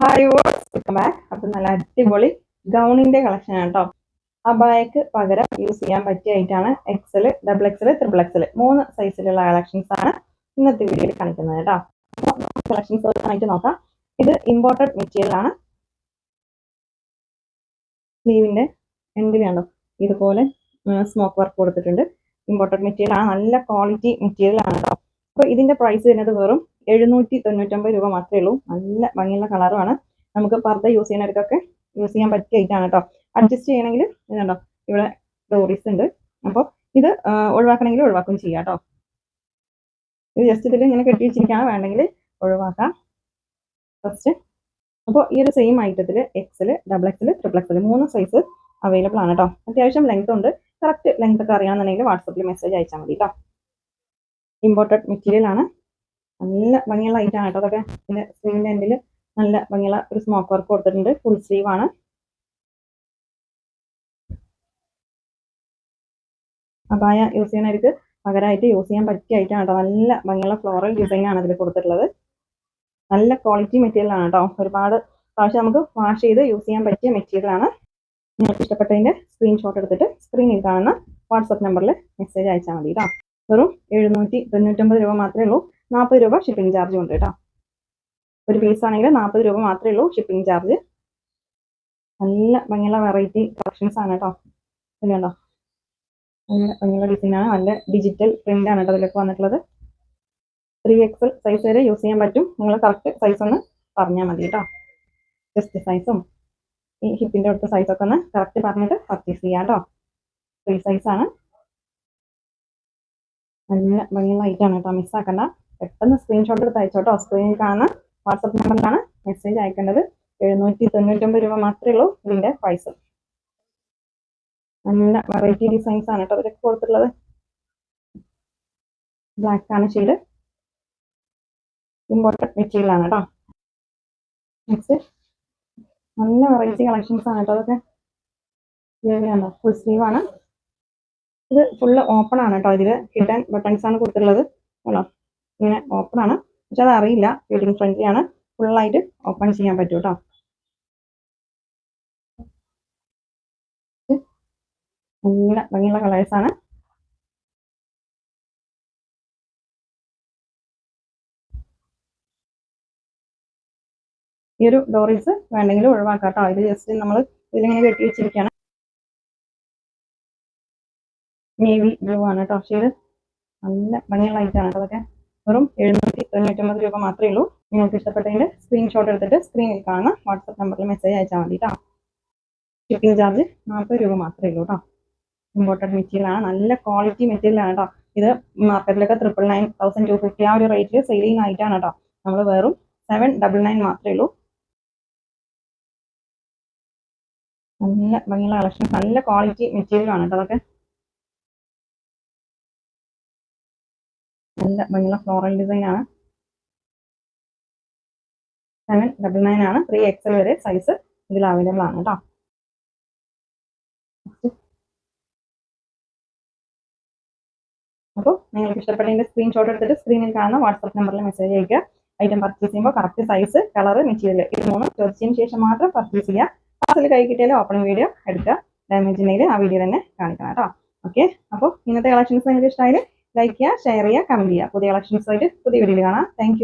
Hi welcome back അപ്പം നല്ല അടിപൊളി ഗൗണിന്റെ കളക്ഷൻ ആണ് കേട്ടോ അബായക്ക് പകരം യൂസ് ചെയ്യാൻ പറ്റിയായിട്ടാണ് XL double XL triple XL മൂന്ന് സൈസിലുള്ള കളക്ഷൻസ് ആണ് ഇന്നത്തെ വീഡിയോയിൽ കാണിക്കുന്നത് കേട്ടോ കളക്ഷൻസ് ആയിട്ട് നോക്കാം. ഇത് ഇമ്പോർട്ടഡ് മെറ്റീരിയൽ ആണ്. സ്ലീവിന്റെ എൻഡിൽ കണ്ടോ? ഇതുപോലെ സ്മോക്ക് വർക്ക് കൊടുത്തിട്ടുണ്ട്. ഇമ്പോർട്ടഡ് മെറ്റീരിയൽ ആണ്. നല്ല ക്വാളിറ്റി മെറ്റീരിയൽ ആണ് കേട്ടോ അപ്പോൾ ഇതിന്റെ പ്രൈസ് വരുന്നത് വെറും എഴുന്നൂറ്റി തൊണ്ണൂറ്റൊമ്പത് രൂപ മാത്രമേ ഉള്ളൂ. നല്ല ഭംഗിയുള്ള കളറുമാണ് നമുക്ക് പർദ്ദ യൂസ് ചെയ്യുന്നവർക്കൊക്കെ യൂസ് ചെയ്യാൻ പറ്റിയ ഐറ്റാണ് കേട്ടോ അഡ്ജസ്റ്റ് ചെയ്യണമെങ്കിൽ ഇതുണ്ടോ? ഇവിടെ ഡോറീസ് ഉണ്ട്. അപ്പോൾ ഇത് ഒഴിവാക്കണമെങ്കിൽ ഒഴിവാക്കും ചെയ്യാം കേട്ടോ ഇത് ജസ്റ്റ് ഇതിൽ ഇങ്ങനെ കെട്ടി വെച്ചിരിക്കുകയാണ്. വേണമെങ്കിൽ ഒഴിവാക്കാം. ഫസ്റ്റ് അപ്പോൾ ഈ ഒരു same ഐറ്റത്തിൽ XL double XL triple XL മൂന്ന് സൈസ് അവൈലബിൾ ആണ് കേട്ടോ അത്യാവശ്യം ലെങ്ത് ഉണ്ട്. കറക്റ്റ് ലെങ്ത് ഒക്കെ അറിയാമെന്നുണ്ടെങ്കിൽ വാട്സപ്പിൽ മെസ്സേജ് അയച്ചാൽ മതി കേട്ടോ ഇമ്പോർട്ടഡ് മെറ്റീരിയൽ ആണ്. നല്ല ഭംഗിയുള്ള ഐറ്റം ആട്ടോ. അതൊക്കെ പിന്നെ സ്ലീവിന്റെ എൻഡിൽ നല്ല ഭംഗിയുള്ള ഒരു സ്മോക്ക് വർക്ക് കൊടുത്തിട്ടുണ്ട്. ഫുൾ സ്ലീവ് ആണ്. അപായ യൂസ് ചെയ്യുന്നവർക്ക് പകരമായിട്ട് യൂസ് ചെയ്യാൻ പറ്റിയ ഐറ്റം കേട്ടോ നല്ല ഭംഗിയുള്ള ഫ്ലോറൽ ഡിസൈൻ ആണ് ഇതിൽ കൊടുത്തിട്ടുള്ളത്. നല്ല ക്വാളിറ്റി മെറ്റീരിയൽ ആണ് കേട്ടോ ഒരുപാട് പ്രാവശ്യം നമുക്ക് വാഷ് ചെയ്ത് യൂസ് ചെയ്യാൻ പറ്റിയ മെറ്റീരിയൽ ആണ്. നിങ്ങൾക്ക് ഇഷ്ടപ്പെട്ടതിന്റെ സ്ക്രീൻഷോട്ട് എടുത്തിട്ട് സ്ക്രീനിൽ കാണുന്ന വാട്സപ്പ് നമ്പറിൽ മെസ്സേജ് അയച്ചാൽ മതി കേട്ടോ വെറും എഴുന്നൂറ്റി തൊണ്ണൂറ്റൊമ്പത് രൂപ മാത്രമേ ഉള്ളൂ. നാൽപ്പത് രൂപ ഷിപ്പിംഗ് ചാർജ് ഉണ്ട് കേട്ടോ. ഒരു പീസ് ആണെങ്കിൽ നാൽപ്പത് രൂപ മാത്രമേ ഉള്ളൂ ഷിപ്പിംഗ് ചാർജ് നല്ല ഭംഗിയുള്ള വെറൈറ്റി കളക്ഷൻസ് ആണ് കേട്ടോ. ഉണ്ടോ നല്ല ഭംഗിയുള്ള ഡിസൈനാണ് നല്ല ഡിജിറ്റൽ പ്രിന്റ് ആണ് കേട്ടോ അതിലൊക്കെ വന്നിട്ടുള്ളത്. ത്രീ എക്സൽ സൈസ് വരെ യൂസ് ചെയ്യാൻ പറ്റും. നിങ്ങൾ കറക്റ്റ് സൈസ് ഒന്ന് പറഞ്ഞാൽ മതി കേട്ടോ. ജസ്റ്റ് സൈസും ഈ ഹിപ്പിന്റെ അടുത്ത ഒക്കെ ഒന്ന് കറക്റ്റ് പറഞ്ഞിട്ട് പർച്ചേസ് ചെയ്യാം കേട്ടോ. ത്രീ സൈസാണ് നല്ല ഭംഗിയുള്ള ആണ് കേട്ടോ. മിസ്സാക്കണ്ട പെട്ടെന്ന് സ്ക്രീൻഷോട്ട് എടുത്ത് അയച്ചോട്ടോ. സ്ക്രീനിൽ കാണുന്ന വാട്സപ്പ് നമ്പറിലാണ് മെസ്സേജ് അയക്കേണ്ടത്. എഴുന്നൂറ്റി തൊണ്ണൂറ്റൊമ്പത് രൂപ മാത്രമേ ഉള്ളൂ ഇതിന്റെ പ്രൈസ് നല്ല വെറൈറ്റി ഡിസൈൻസ് ആണ് കേട്ടോ അവരൊക്കെ കൊടുത്തിട്ടുള്ളത്. ബ്ലാക്ക് ആണ് ഷെയ്ഡ് ഇമ്പോർട്ടഡ് മെറ്റീരിയൽ ആണ് കേട്ടോ നെക്സ്റ്റ് നല്ല വെറൈറ്റി കളക്ഷൻസ് ആണ് കേട്ടോ അതൊക്കെ. ഫുൾ സ്ലീവ് ആണ്. ഇത് ഫുള്ള് ഓപ്പൺ ആണ് കേട്ടോ ഇതിൽ ഹിഡൻ ബട്ടൺസ് ആണ് കൊടുത്തിട്ടുള്ളത്. കേട്ടോ ഇങ്ങനെ ഓപ്പൺ ആണ്. പക്ഷെ അത് അറിയില്ല. ബിൽഡിംഗ് ഫ്രണ്ട്ലി ആണ്. ഫുള്ളായിട്ട് ഓപ്പൺ ചെയ്യാൻ പറ്റും കേട്ടോ നല്ല ഭംഗിയുള്ള കളേഴ്സ് ആണ്. ഈ ഒരു ഡോറീസ് വേണ്ടെങ്കിൽ ഒഴിവാക്കാം കേട്ടോ ഇത് ജസ്റ്റ് നമ്മൾ ഇതിലിങ്ങനെ കെട്ടി വെച്ചിരിക്കുകയാണ് നേവി ബ്ലൂ ആണ് കേട്ടോ ഷെയ്ഡ് നല്ല ഭംഗിയുള്ള ഐറ്റാണ് കേട്ടോ അതൊക്കെ വെറും എഴുന്നൂറ്റി തൊണ്ണൂറ്റൊമ്പത് രൂപ മാത്രമേ ഉള്ളൂ. നിങ്ങൾക്ക് ഇഷ്ടപ്പെട്ടതിന്റെ സ്ക്രീൻഷോട്ട് എടുത്തിട്ട് സ്ക്രീനിൽ കാണുന്ന വാട്സപ്പ് നമ്പറിൽ മെസ്സേജ് അയച്ചാൽ മതി കേട്ടോ ഷിപ്പിംഗ് ചാർജ് നാൽപ്പത് രൂപ മാത്രമേ ഉള്ളൂ കേട്ടോ ഇമ്പോർട്ടഡ് മെറ്റീരിയൽ ആണ്. നല്ല ക്വാളിറ്റി മെറ്റീരിയൽ ആണ് കേട്ടോ ഇത് മാർക്കറ്റിലൊക്കെ triple nine thousand two fifty ആ ഒരു റേറ്റിൽ ചെയ്യുന്ന ഐറ്റാണ് കേട്ടോ നമ്മൾ വെറും സെവൻ ഡബിൾ നയൻ മാത്രമേ ഉള്ളൂ. നല്ല ഭംഗിയുള്ള കളക്ഷൻ നല്ല ക്വാളിറ്റി മെറ്റീരിയലാണ് കേട്ടോ അതൊക്കെ. നല്ല ഭംഗിയുള്ള ഫ്ലോറൽ ഡിസൈൻ ആണ്. സെവൻ ഡബിൾ നയൻ ആണ്. ത്രീ എക്സൽ വരെ സൈസ് ഇതിൽ അവൈലബിൾ ആണ് കേട്ടോ അപ്പോൾ നിങ്ങൾക്ക് ഇഷ്ടപ്പെട്ടതിന്റെ സ്ക്രീൻഷോട്ട് എടുത്തിട്ട് സ്ക്രീനിൽ കാണുന്ന വാട്സപ്പ് നമ്പറിൽ മെസ്സേജ് അയക്കുക ഐറ്റം പർച്ചേസ് ചെയ്യുമ്പോൾ കറക്റ്റ് സൈസ് കളർ മെറ്റീരിയൽ ഇത് മൂന്നും ചോദിച്ചതിന് ശേഷം മാത്രം പർച്ചേസ് ചെയ്യുക. പാർസൽ കൈ കിട്ടിയാലും ഓപ്പണിംഗ് വീഡിയോ എടുക്കുക. ഡാമേജ് ഉണ്ടെങ്കിൽ ആ വീഡിയോ തന്നെ കാണിക്കണം കേട്ടോ ഓക്കെ അപ്പോൾ ഇന്നത്തെ കളക്ഷൻസ് നിങ്ങൾക്ക് ഇഷ്ടമായാലും ലൈക്ക് ചെയ്യുക ഷെയർ ചെയ്യുക കമന്റ് ചെയ്യുക. പുതിയ കളക്ഷൻസ് ആയിട്ട് പുതിയ വീഡിയോയിൽ കാണാം. താങ്ക്